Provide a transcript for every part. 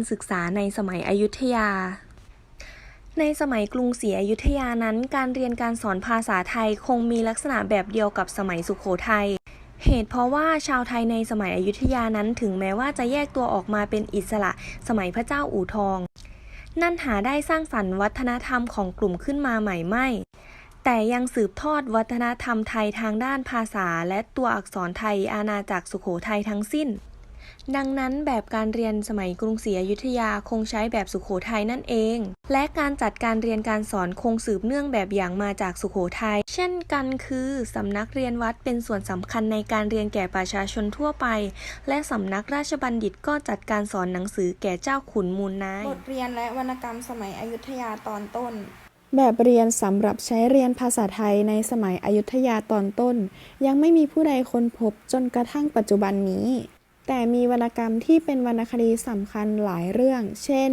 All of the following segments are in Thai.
การศึกษาในสมัยอยุธยา ในสมัยกรุงศรีอยุธยานั้น การเรียนการสอนภาษาไทยคงมีลักษณะแบบเดียวกับสมัยสุขโขทัยเหตุเพราะว่าชาวไทยในสมัยอยุธยานั้นถึงแม้ว่าจะแยกตัวออกมาเป็นอิสระสมัยพระเจ้าอู่ทอง นั่นหาได้สร้างสรรค์วัฒนธรรมของกลุ่มขึ้นมาใหม่ไม่ แต่ยังสืบทอดวัฒนธรรมไทยทางด้านภาษา และตัวอักษรไทยอาณาจักรสุโขทัยทั้งสิ้น ดังนั้นแบบการเรียนสมัยกรุงศรีอยุธยาคงใช้แบบสุโขทัยนั่นเอง และการจัดการเรียนการสอนคงสืบเนื่องแบบอย่างมาจากสุโขทัย เช่นกันคือสำนักเรียนวัดเป็นส่วนสำคัญในการเรียนแก่ประชาชนทั่วไป และสำนักราชบัณฑิตก็จัดการสอนหนังสือแก่เจ้าขุนมูลนาย บทเรียนและวรรณกรรมสมัยอยุธยาตอนต้นแบบเรียนสำหรับใช้เรียนภาษาไทยในสมัยอยุธยาตอนต้น ยังไม่มีผู้ใดค้นพบจนกระทั่งปัจจุบันนี้ แต่มีวรรณกรรมที่เป็นวรรณคดีสำคัญหลายเรื่อง เช่น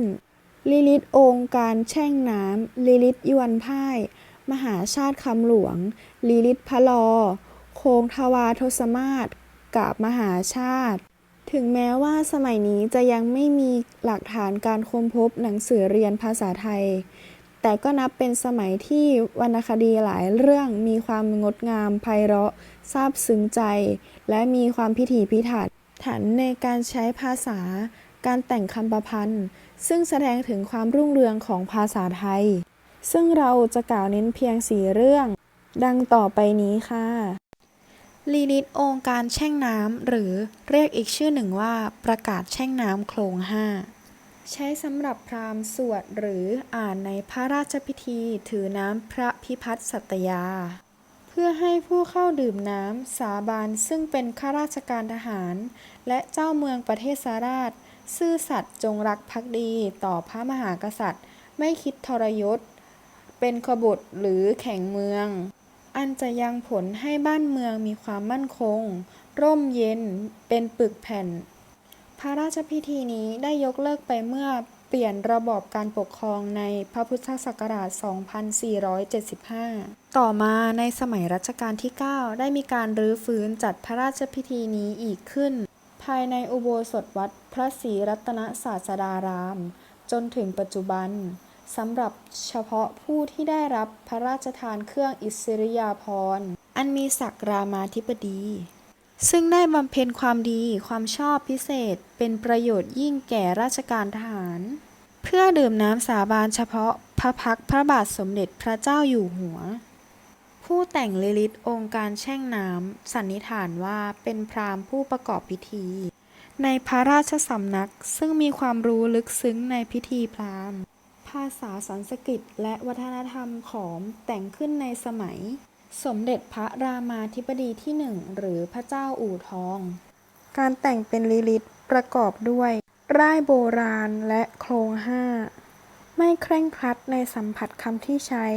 ลิลิตองค์การแช่งน้ำ ลิลิตยวนพ่าย มหาชาติคำหลวง ลิลิตพะลอ โคงทวาทศมาศกาบมหาชาติ ถึงแม้ว่าสมัยนี้จะยังไม่มีหลักฐานการค้นพบหนังสือเรียนภาษาไทย แต่ก็นับเป็นสมัยที่วรรณคดีหลายเรื่องมีความงดงามไพเราะซาบซึ้งใจ และมีความพิถีพิถัน ถันในการใช้ภาษา การแต่งคำประพันธ์ ซึ่งแสดงถึงความรุ่งเรืองของภาษาไทย ซึ่งเราจะกล่าวเน้นเพียงสี่เรื่อง ดังต่อไปนี้ค่ะลีลิตองค์การแช่งน้ำหรือเรียกอีกชื่อหนึ่งว่าประกาศแช่งน้ำโคลงห้าใช้สำหรับพราหมณ์สวดหรืออ่านในพระราชพิธีถือน้ำพระพิพัฒน์สัตยาเพื่อให้ผู้เข้าดื่มน้ำสาบานซึ่งเป็นข้าราชการทหาร และเจ้าเมืองประเทศสาราช ซื่อสัตย์จงรักภักดีต่อพระมหากษัตริย์ ไม่คิดทรยศ เป็นขบฏหรือแข่งเมือง อันจะยังผลให้บ้านเมืองมีความมั่นคง ร่มเย็นเป็นปึกแผ่น พระราชพิธีนี้ได้ยกเลิกไปเมื่อ เปลี่ยนระบอบการปกครองในพระพุทธศักราช 2475 ต่อมาในสมัยรัชกาลที่ 9 ได้มีการรื้อฟื้นจัดพระราชพิธีนี้อีกขึ้น ภายในอุโบสถวัดพระศรีรัตนศาสดาราม จนถึงปัจจุบันสำหรับเฉพาะผู้ที่ได้รับพระราชทานเครื่องอิสริยาภรณ์ อันมีศักดิ์รามาธิบดี ซึ่งได้บำเพ็ญความดีความชอบพิเศษ เป็นประโยชน์ยิ่งแก่ราชการทหาร เพื่อดื่มน้ำสาบานเฉพาะพระพักพระบาทสมเด็จพระเจ้าอยู่หัว ผู้แต่งลิลิตองค์การแช่งน้ำ สันนิษฐานว่าเป็นพราหมณ์ผู้ประกอบพิธี ในพระราชสำนักซึ่งมีความรู้ลึกซึ้งในพิธีพราหมณ์ ภาษาสันสกฤตและวัฒนธรรมขอมแต่งขึ้นในสมัย สมเด็จพระรามาธิบดีที่หนึ่งหรือพระเจ้าอู่ทอง การแต่งเป็นลิลิตประกอบด้วย ร่ายโบราณและโครงห้า ไม่เคร่งครัดในสัมผัสคำที่ใช้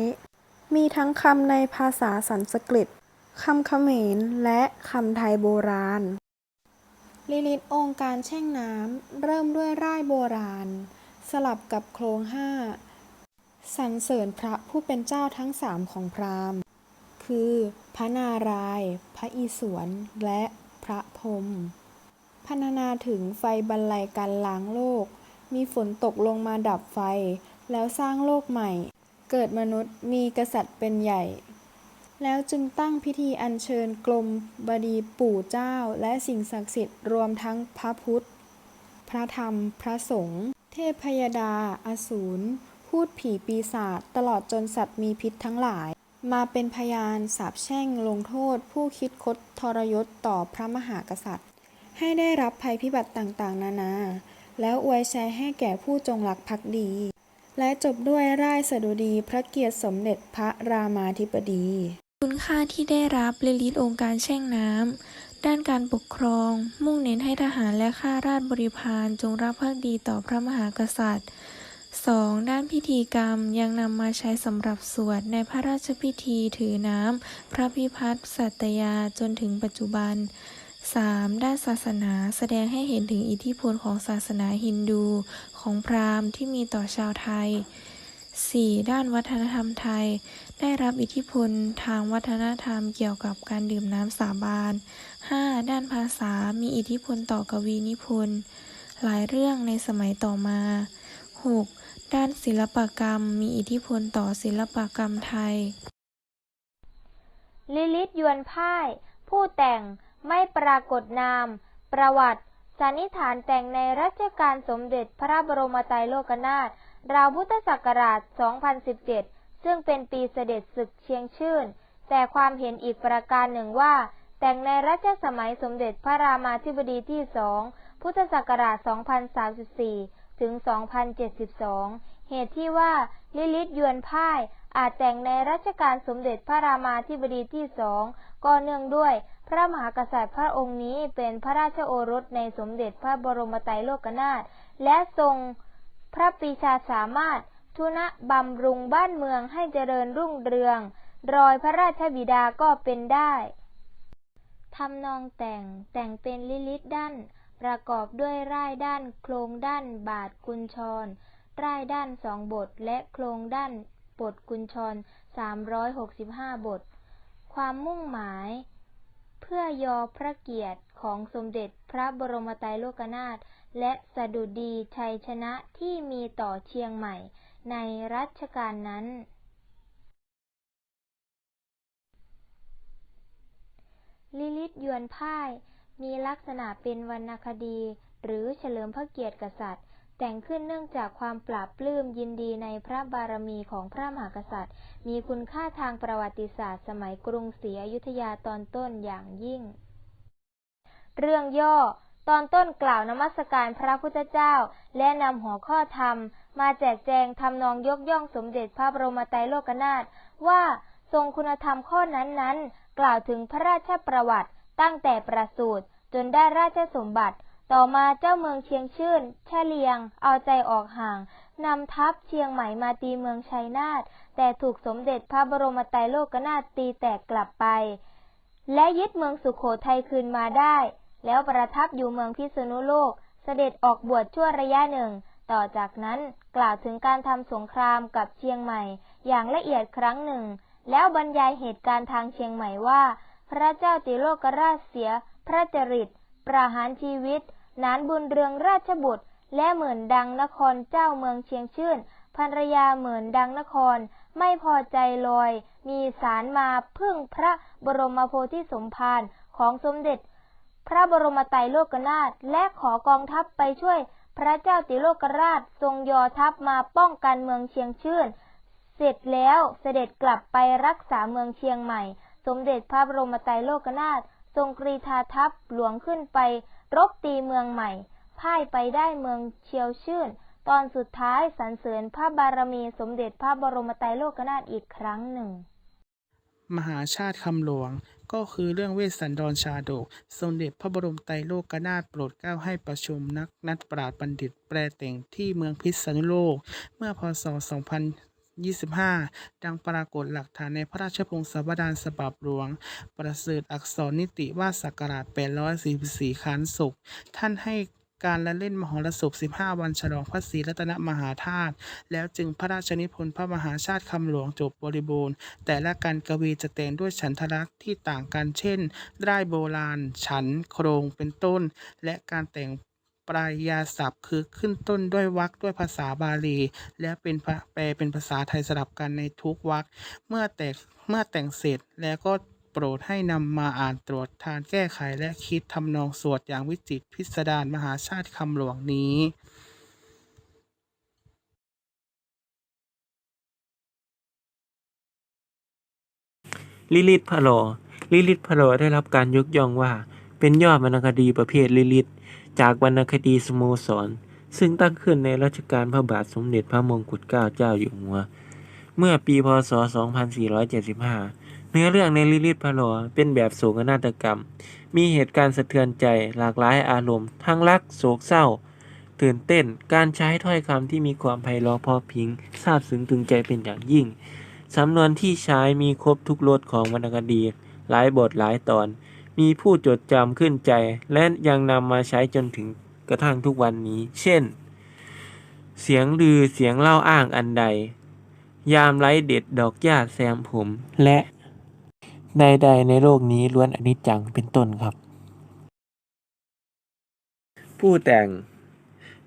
มีทั้งคำในภาษาสันสกฤตคำเขมรและคำไทยโบราณ ลิลิตองค์การแช่งน้ำเริ่มด้วยร่ายโบราณ สลับกับโครงห้าสรรเสริญพระผู้เป็นเจ้าทั้งสามของพราหมณ์ คือ พระนารายณ์พระอิศวรและพระพรหมพรรณนาถึงไฟบรรลัยการล้างโลก มีฝนตกลงมาดับไฟ แล้วสร้างโลกใหม่ เกิดมนุษย์มีกษัตริย์เป็นใหญ่ แล้วจึงตั้งพิธีอัญเชิญกรมบดีปู่เจ้า และสิ่งศักดิ์สิทธิ์รวมทั้งพระพุทธ พระธรรม พระสงฆ์ เทพพยดา อสูร พูดผีปีศาจ ตลอดจนสัตว์มีพิษทั้งหลาย มาเป็นพยานสาบแช่งลงโทษ ผู้คิดคดทรยศต่อพระมหากษัตริย์ ให้ได้รับภัยพิบัติต่างๆ นานา แล้วอวยชัยให้แก่ผู้จงรักภักดี และจบด้วยร่ายสดุดีพระเกียรติสมเด็จพระรามาธิบดี คุณค่าที่ได้รับลิลิตองค์การแช่งน้ำ ด้านการปกครอง มุ่งเน้นให้ทหารและข้าราชบริพารจงรักภักดีต่อพระมหากษัตริย์ 2. ด้านพิธีกรรมยังนำมาใช้สำหรับสวดในพระราชพิธีถือน้ำ พระพิพัฒน์สัตยาจนถึงปัจจุบัน 3. ด้านศาสนาแสดงให้เห็นถึงอิทธิพลของศาสนาฮินดูของพราหมณ์ที่มีต่อชาวไทย 4. ด้านวัฒนธรรมไทย ได้รับอิทธิพลทางวัฒนธรรมเกี่ยวกับการดื่มน้ำสาบาน 5. ด้านภาษามีอิทธิพลต่อกวีนิพนธ์หลายเรื่องในสมัยต่อมา 6. ด้านศิลปกรรมมีอิทธิพลต่อศิลปกรรมไทย ลิลิตยวนพ่าย ผู้แต่งไม่ปรากฏนาม ประวัติสันนิษฐานแต่งในรัชกาลสมเด็จพระบรมไตรโลกนาถราวพุทธศักราช 2017 ซึ่งเป็นปีเสด็จศึกเชียงชื่น แต่ความเห็นอีกประการหนึ่งว่า แต่งในรัชสมัยสมเด็จพระรามาธิบดีที่สองพุทธศักราช 2034 ถึง 2072 เหตุที่ว่าลิลิตยวนพ่ายอาจแต่งในรัชกาลสมเด็จพระรามาธิบดีที่สองก็เนื่องด้วย พระมหากษัตริย์พระองค์นี้เป็นพระราชโอรสในสมเด็จพระบรมไตรโลกนาถและทรงพระปีชาสามารถทุนบำรุงบ้านเมืองให้เจริญรุ่งเรือง รอยพระราชบิดาก็เป็นได้ทำนองแต่งแต่งเป็นลิลิตดั้น ประกอบด้วยร่ายด้านโครงด้านบาทกุญชร ร่ายด้านสองบท และโครงด้านบทกุญชร 365 บท ความมุ่งหมาย เพื่อยอพระเกียรติของสมเด็จพระบรมไตรโลกนาถและสดุดีชัยชนะที่มีต่อเชียงใหม่ ในรัชกาลนั้น ลิลิตยวนพ่าย มีลักษณะเป็นวรรณคดี หรือเฉลิมพระเกียรติกษัตริย์ แต่งขึ้นเนื่องจากความปราบปลื้มยินดีในพระบารมีของพระมหากษัตริย์ มีคุณค่าทางประวัติศาสตร์ สมัยกรุงศรีอยุธยาตอนต้นอย่างยิ่ง เรื่องย่อตอนต้นกล่าวนมัสการพระพุทธเจ้า และนำหัวข้อธรรม มาแจกแจงทำนองยกย่องสมเด็จพระบรมไตรโลกนาถว่าทรงคุณธรรมข้อนั้นๆ กล่าวถึงพระราชประวัติตั้งแต่ประสูติ จนได้ราชสมบัติ ต่อมาเจ้าเมืองเชียงชื่นเฉลียง เอาใจออกห่างนำทัพเชียงใหม่มาตีเมืองชัยนาทแต่ถูกสมเด็จพระบรมไตรโลกนาถตีแตกกลับไป และยึดเมืองสุขโขทัยคืนมาได้ แล้วประทับอยู่เมืองพิษณุโลก เสด็จออกบวชชั่วระยะหนึ่ง ต่อจากนั้นกล่าวถึงการทำสงครามกับเชียงใหม่ อย่างละเอียดครั้งหนึ่ง แล้วบรรยายเหตุการณ์ทางเชียงใหม่ว่า พระเจ้าติโลกราชเสีย พระจริต ประหารชีวิต นานบุญเรืองราชบุตร และเหมือนดังนครเจ้าเมืองเชียงชื่นภรรยาเหมือนดังนครไม่พอใจลอย มีสารมาพึ่งพระบรมโพธิสมภารของสมเด็จ พระบรมไตรโลกนาถและขอกองทัพไปช่วย พระเจ้าติโลกราชทรงยอทัพมาป้องกันเมืองเชียงชื่น เสร็จแล้วเสด็จกลับไปรักษาเมืองเชียงใหม่ สมเด็จพระบรมไตรโลกนาถ ทรงกรีธาทัพหลวงขึ้นไป รบตีเมืองใหม่ พ่ายไปได้เมืองเชียวชื่น ตอนสุดท้ายสรรเสริญพระบารมีสมเด็จพระบรมไตรโลกนาถอีกครั้งหนึ่ง มหาชาติคำหลวงก็คือเรื่องเวสสันดรชาดก สมเด็จพระบรมไตรโลกนาถโปรดเกล้าให้ประชุมนักนักปราชญ์บัณฑิตแปลแต่งที่เมืองพิษณุโลก เมื่อพศ 25 ดังปรากฏหลักฐานในพระราชพงศาวดารฉบับหลวง ประเสริฐอักษรนิติว่าสศักราช844ค้านศกท่านให้การละเล่นมหรสพ 15 วันฉลองพระศรีรัตนมหาธาตุ แล้วจึงพระราชนิพนธ์พระมหาชาติคำหลวงจบบริบูรณ์ แต่ละการกวีจะแต่งด้วยฉันทลักษณ์ที่ต่างกันเช่นร่ายโบราณ ฉัน โครง เป็นต้น และการแต่ง ปลายยาศัพท์คือขึ้นต้นด้วยวรรคด้วยภาษาบาลี และเป็นแปลเป็นภาษาไทยสลับกันในทุกวรรคเมื่อแต่เมื่อแต่งเสร็จแล้วก็โปรดให้นำมาอ่านตรวจทานแก้ไขและคิดทำนองสวดอย่างวิจิตรพิสดารมหาชาติคำหลวงนี้ลิลิตพะโลลิลิตพะโลได้รับการยกย่องว่า เป็นยอดวรรณคดีประเภทลิลิตจากวรรณคดีสโมสร ซึ่งตั้งขึ้นในรัชกาลพระบาทสมเด็จพระมงกุฎเกล้าเจ้าอยู่หัว เมื่อปีพศ 2475 เนื้อเรื่องในลิลิตพะโลเป็นแบบโศกนาฏกรรม มีเหตุการณ์สะเทือนใจหลากหลายอารมณ์ ทั้งรักโศกเศร้า ตื่นเต้น การใช้ถ้อยคำที่มีความไพเราะพอพิงซาบซึ้งตึงใจเป็นอย่างยิ่งสำนวนที่ใช้มีครบทุกรสของวรรณคดี หลายบทหลายตอน มีผู้จดจำขึ้นใจ และยังนำมาใช้จนถึงกระทั่งทุกวันนี้ เช่น เสียงลือเสียงเล่าอ้างอันใด ยามไร้เด็ดดอกหญ้าแซมผม และใดๆในโลกนี้ล้วนอนิจจังเป็นต้นครับ ผู้แต่ง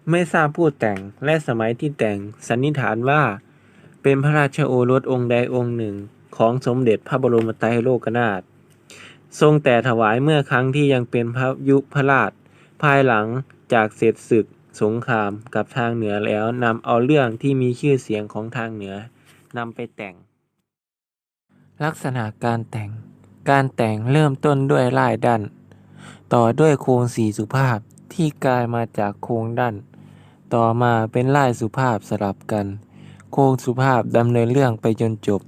ไม่ทราบผู้แต่งและสมัยที่แต่งสันนิษฐานว่า เป็นพระราชโอรสองค์ใดองค์หนึ่งของสมเด็จพระบรมไตรโลกนาถ ทรงแต่ถวายเมื่อครั้งที่ยังเป็นพระยุพราช ภายหลังจากเสร็จศึกสงครามกับทางเหนือแล้วนำเอาเรื่องที่มีชื่อเสียงของทางเหนือนำไปแต่ง ลักษณะการแต่ง การแต่งเริ่มต้นด้วยลายด้านต่อด้วยโครงสีสุภาพที่กลายมาจากโครงด้านต่อมาเป็นลายสุภาพสลับกัน โครงสุภาพดำเนินเรื่องไปจนจบ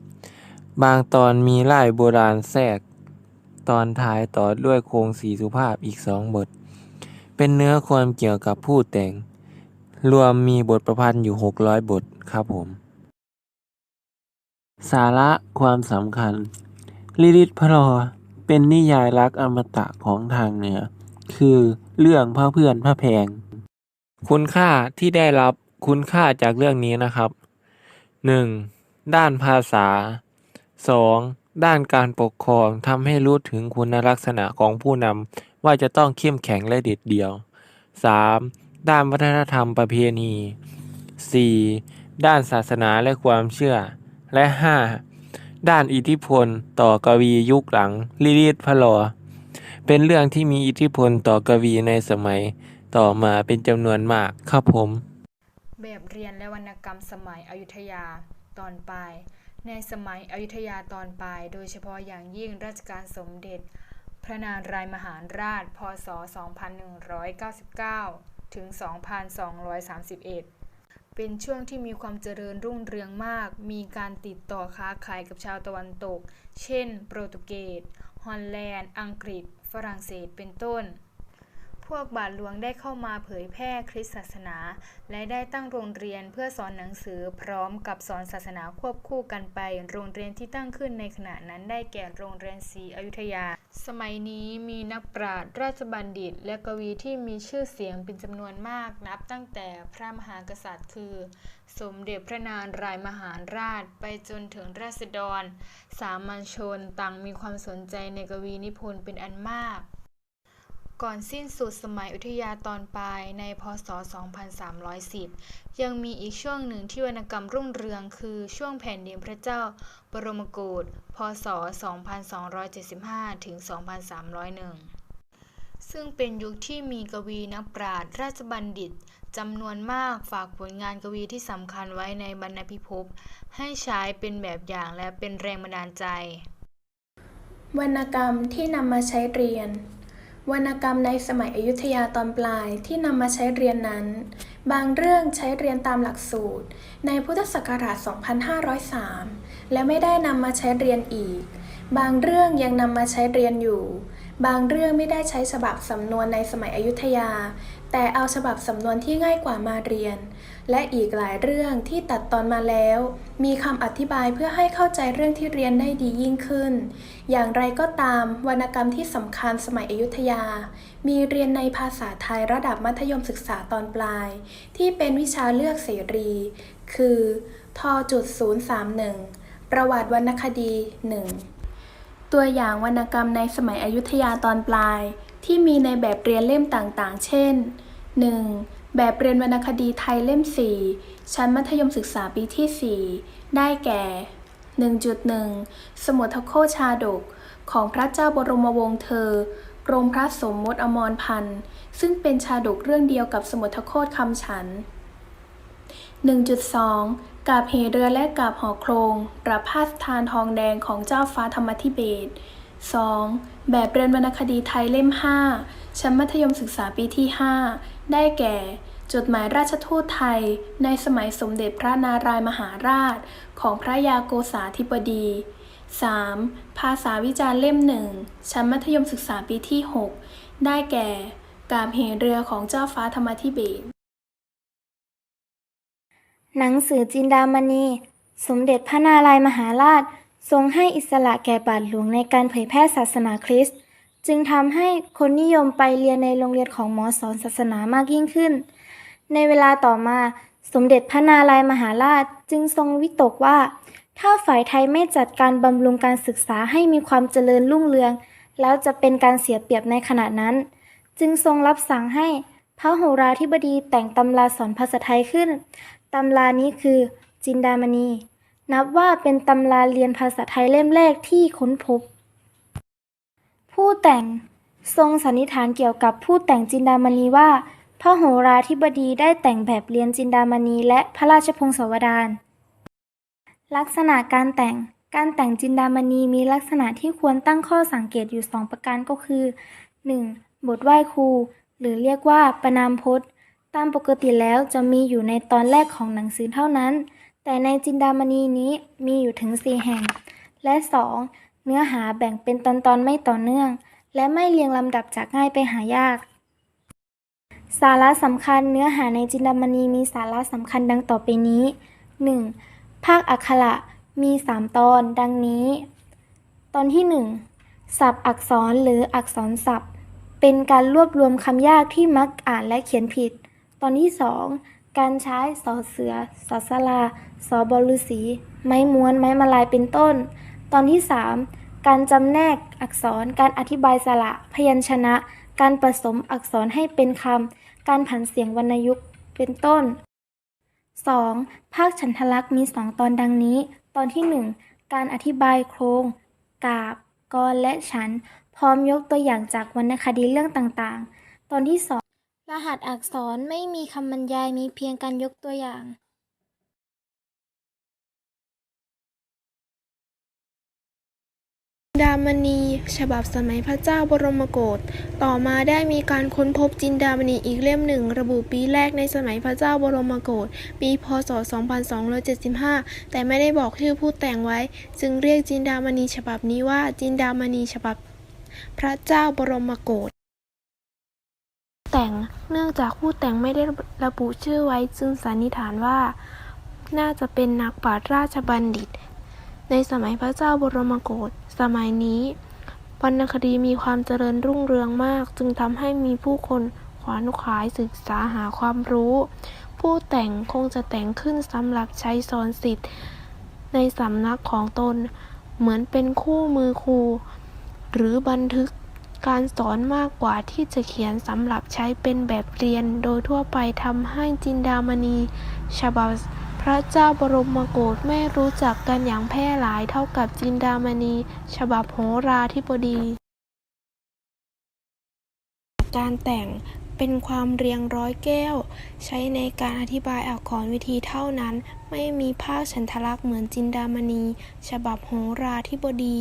บางตอนมีลายโบราณแทรก ตอนท้ายต่อด้วยโครงสีสุภาพอีกสองบท เป็นเนื้อความเกี่ยวกับผู้แต่ง รวมมีบทประพันธ์อยู่ 600 บทครับผม สาระความสำคัญ ลิลิตพระลอเป็นนิยายรักอมตะของทางเหนือ คือเรื่องพระเพื่อนพระแพง คุณค่าที่ได้รับคุณค่าจากเรื่องนี้นะครับ 1. ด้านภาษา 2. ด้านการปกครองทำให้รู้ถึงคุณลักษณะของผู้นำว่าจะต้องเข้มแข็งและเด็ดเดี่ยว 3. ด้านวัฒนธรรมประเพณี 4. ด้านศาสนาและความเชื่อ และ 5. ด้านอิทธิพลต่อกวียุคหลังลิลิตพระลอ เป็นเรื่องที่มีอิทธิพลต่อกวีในสมัย ต่อมาเป็นจำนวนมากครับผม แบบเรียนและวรรณกรรมสมัยอยุธยาตอนปลาย ในสมัยอยุธยาตอนปลาย โดยเฉพาะอย่างยิ่งรัชกาลสมเด็จ พระนารายมหาราช พศ 2199 ถึง 2231 เป็นช่วงที่มีความเจริญรุ่งเรืองมาก มีการติดต่อค้าขายกับชาวตะวันตก เช่น โปรตุเกส ฮอลแลนด์ อังกฤษ ฝรั่งเศส เป็นต้น พวกบาทหลวงได้เข้ามาเผยแพร่คริสตศาสนา และได้ตั้งโรงเรียนเพื่อสอนหนังสือพร้อมกับสอนศาสนาควบคู่กันไป โรงเรียนที่ตั้งขึ้นในขณะนั้นได้แก่โรงเรียนศรีอยุธยา สมัยนี้มีนักปราชญ์ราชบัณฑิต และกวีที่มีชื่อเสียงเป็นจำนวนมากนับตั้งแต่พระมหากษัตริย์คือ สมเด็จพระนารายมหาราชไปจนถึงราษฎร สามัญชนต่างมีความสนใจในกวีนิพนธ์เป็นอันมาก ก่อนสิ้นสุดสมัยอยุธยาตอนปลายในพศ 2310 ยังมีอีกช่วงหนึ่งที่วรรณกรรมรุ่งเรือง คือช่วงแผ่นดินพระเจ้าบรมโกศ พศ 2275 ถึง 2301 ซึ่งเป็นยุคที่มีกวีนักปราชญ์ราชบัณฑิตจำนวนมากฝากผลงานกวีที่สำคัญไว้ในบรรณพิภพ ให้ใช้เป็นแบบอย่างและเป็นแรงบันดาลใจ วรรณกรรมที่นำมาใช้เรียน วรรณกรรมในสมัยอยุธยาตอนปลายที่นำมาใช้เรียนนั้น บางเรื่องใช้เรียนตามหลักสูตร ในพุทธศักราช 2503 และไม่ได้นำมาใช้เรียนอีก บางเรื่องยังนำมาใช้เรียนอยู่ บางเรื่องไม่ได้ใช้ฉบับสำนวนในสมัยอยุธยา แต่เอาฉบับสำนวนที่ง่ายกว่ามาเรียน และอีกหลายเรื่องที่ตัดตอนมาแล้ว มีคำอธิบายเพื่อให้เข้าใจเรื่องที่เรียนได้ดียิ่งขึ้น อย่างไรก็ตาม วรรณกรรมที่สำคัญสมัยอยุธยา มีเรียนในภาษาไทยระดับมัธยมศึกษาตอนปลาย ที่เป็นวิชาเลือกเสรี คือทจุด031 ประวัติวรรณคดี 1 ตัวอย่างวรรณกรรมในสมัยอยุธยาตอนปลาย ที่มีในแบบเรียนเล่มต่างๆ เช่น 1. แบบเรียนวรรณคดีไทยเล่ม 4 ชั้นมัธยมศึกษาปีที่ 4 ได้แก่ 1.1 สมุทโคชาดก ของพระเจ้าบรมวงศ์เธอ กรมพระสมมติอมรพันธ์ ซึ่งเป็นชาดกเรื่องเดียวกับสมุทโคตคำฉัน 1.2 กาบเหเรือและกาบหอโครงประพาสทานทองแดงของเจ้าฟ้าธรรมธิเบศ 2. แบบเรียนวรรณคดีไทยเล่ม 5 ชั้นมัธยมศึกษาปีที่ 5 ได้แก่ จดหมายราชทูตไทย ในสมัยสมเด็จพระนารายมหาราช ของพระยาโกษาธิบดี 3. ภาษาวิจารณ์เล่มหนึ่งชั้นมัธยมศึกษาปีที่ 6 ได้แก่ กาบเหเรือของเจ้าฟ้าธรรมธิเบศหนังสือจินดามณี สมเด็จพระนารายมหาราช ทรงให้อิสระแก่บาทหลวงในการเผยแพร่ศาสนาคริสต์ จึงทำให้คนนิยมไปเรียนในโรงเรียนของหมอสอนศาสนามากยิ่งขึ้น ในเวลาต่อมาสมเด็จพระนารายมหาราชจึงทรงวิตกว่า ถ้าฝ่ายไทยไม่จัดการบำรุงการศึกษาให้มีความเจริญรุ่งเรือง แล้วจะเป็นการเสียเปรียบในขณะนั้น จึงทรงรับสั่งให้พระโหราธิบดีแต่งตำราสอนภาษาไทยขึ้น ตำรานี้คือจินดามณี นับว่าเป็นตำราเรียนภาษาไทยเล่มแรกที่ค้นพบ ผู้แต่งทรงสันนิษฐานเกี่ยวกับผู้แต่งจินดามณีว่าพระโหราธิบดีได้แต่งแบบเรียนจินดามณีและพระราชพงศาวดารลักษณะการแต่ง การแต่งจินดามณีมีลักษณะที่ควรตั้งข้อสังเกตอยู่ 2 ประการก็คือ 1. บทไหว้ครู หรือเรียกว่าประนามพจน์ ตามปกติแล้วจะมีอยู่ในตอนแรกของหนังสือเท่านั้น แต่ในจินดามณีนี้มีอยู่ถึง 4 แห่ง และ 2. เนื้อหาแบ่งเป็นตอนๆไม่ต่อเนื่อง และไม่เรียงลำดับจากง่ายไปหายาก สาระสำคัญเนื้อหาในจินดามณีมีสาระสำคัญดังต่อไปนี้ 1. ภาคอักขระมี 3 ตอนดังนี้ ตอนที่ 1 ศัพท์อักษรหรืออักษรศัพท์ เป็นการรวบรวมคำยากที่มักอ่านและเขียนผิด ตอนที่ 2 การใช้สอเสือสอสลาสอบอฤษีไม้ม้วน ไม้มาลายเป็นต้น ตอนที่ 3 การจำแนกอักษร การอธิบายสระ พยัญชนะ การผสมอักษรให้เป็นคำ การผันเสียงวรรณยุกต์ เป็นต้น 2. ภาคฉันทลักษณ์มี 2 ตอนดังนี้ ตอนที่ 1 การอธิบายโครง กาบ กรและฉัน พร้อมยกตัวอย่างจากวรรณคดีเรื่องต่างๆ ตอนที่ 2 รหัสอักษรไม่มีคำบรรยายมีเพียงการยกตัวอย่าง ดามณีฉบับสมัยพระเจ้าบรมโกศ ต่อมาได้มีการค้นพบจินดามณีอีกเล่มหนึ่ง ระบุปีแรกในสมัยพระเจ้าบรมโกศ ปีพศ 2275 แต่ไม่ได้บอกชื่อผู้แต่งไว้ จึงเรียกจินดามณีฉบับนี้ว่าจินดามณีฉบับพระเจ้าบรมโกศแต่ง เนื่องจากผู้แต่งไม่ได้ระบุชื่อไว้จึงสันนิษฐานว่า น่าจะเป็นนักปราชญ์ราชบัณฑิต ในสมัยพระเจ้าบรมโกศ สมัยนี้ วรรณคดีมีความเจริญรุ่งเรืองมาก จึงทำให้มีผู้คนขวานขวายศึกษาหาความรู้ ผู้แต่งคงจะแต่งขึ้นสำหรับใช้สอนสิทธิ์ ในสำนักของตน เหมือนเป็นคู่มือครู หรือบันทึกการสอนมากกว่าที่จะเขียนสำหรับใช้เป็นแบบเรียนโดยทั่วไปทำให้จินดามณีฉบับ พระเจ้าบรมโกศไม่รู้จักกันอย่างแพร่หลายเท่ากับจินดามณี ฉบับโหราธิบดี การแต่งเป็นความเรียงร้อยแก้ว ใช้ในการอธิบายอักษรวิธีเท่านั้น ไม่มีภาคฉันทลักษณ์เหมือนจินดามณี ฉบับโหราธิบดี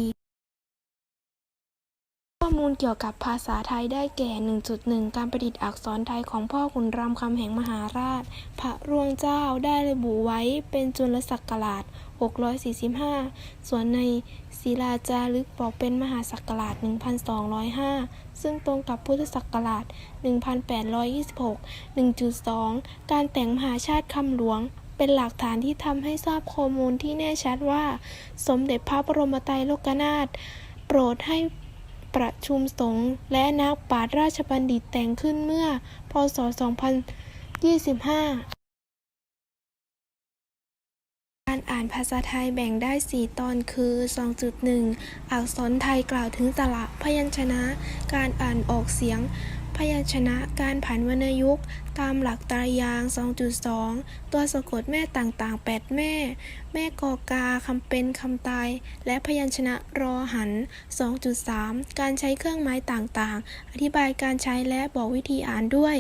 มูลเกี่ยวกับภาษาไทยได้แก่ 1.1 การประดิษฐ์อักษรไทยของพ่อขุนรามคำแหงมหาราช พระร่วงเจ้าได้ระบุไว้เป็นจุลศักราช 645 ส่วนในศิลาจารึกบอกเป็นมหาศักราช 1205 ซึ่งตรงกับพุทธศักราช 1826 1.2 การแต่งมหาชาติคำหลวงเป็นหลักฐานที่ทำให้ทราบข้อมูลที่แน่ชัดว่า สมเด็จพระบรมไตรโลกนาถโปรดให้ ประชุมสงฆ์และนักปราชญ์ราชบัณฑิตแต่งขึ้นเมื่อ พศ 2025การอ่านภาษาไทยแบ่งได้ 4 ตอนคือ 2.1 อักษรไทยกล่าวถึงสระพยัญชนะ การอ่านออกเสียง พยัญชนะ การผันวรรณยุกต์ ตามหลักตรายาง 2.2 ตัวสะกดแม่ต่างๆ 8 แม่ แม่กอกาคำเป็นคำตาย และพยัญชนะรอหัน 2.3 การใช้เครื่องหมายต่างๆ อธิบายการใช้และบอกวิธีอ่านด้วย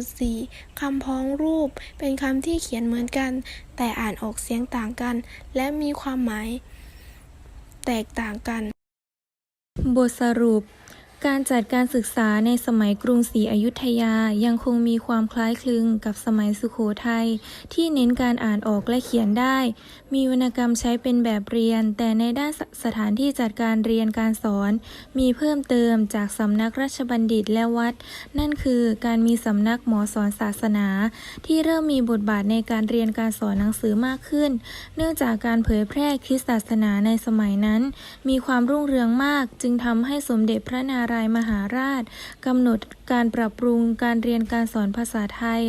2.4 คำพ้องรูป เป็นคำที่เขียนเหมือนกัน แต่อ่านออกเสียงต่างกัน และมีความหมาย แตกต่างกัน บทสรุป การจัดการศึกษาในสมัยกรุงศรีอยุธยายังคงมีความคล้ายคลึงกับสมัยสุโขทัยที่เน้นการอ่านออกและเขียนได้ มีวรรณกรรมใช้เป็นแบบเรียน แต่ในด้านสสถานที่จัดการเรียนการสอน มีเพิ่มเติมจากสำนักราชบัณฑิตและวัด นั่นคือการมีสำนักหมอสอนศาสนา ที่เริ่มมีบทบาทในการเรียนการสอนหนังสือมากขึ้น เนื่องจากการเผยแพร่คริสตศาสนาในสมัยนั้น มีความรุ่งเรืองมากจึงทำให้สมเด็จพระนารารายมหาราชกำหนดการปรับปรุงการเรียนการสอนภาษาไทย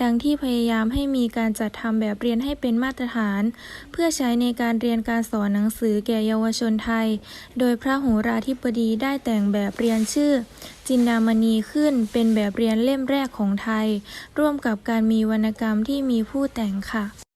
ดังที่พยายามให้มีการจัดทำแบบเรียนให้เป็นมาตรฐาน เพื่อใช้ในการเรียนการสอนหนังสือแก่เยาวชนไทย โดยพระโหราธิบดีได้แต่งแบบเรียนชื่อ จินดามณีขึ้นเป็นแบบเรียนเล่มแรกของไทย ร่วมกับการมีวรรณกรรมที่มีผู้แต่งค่ะ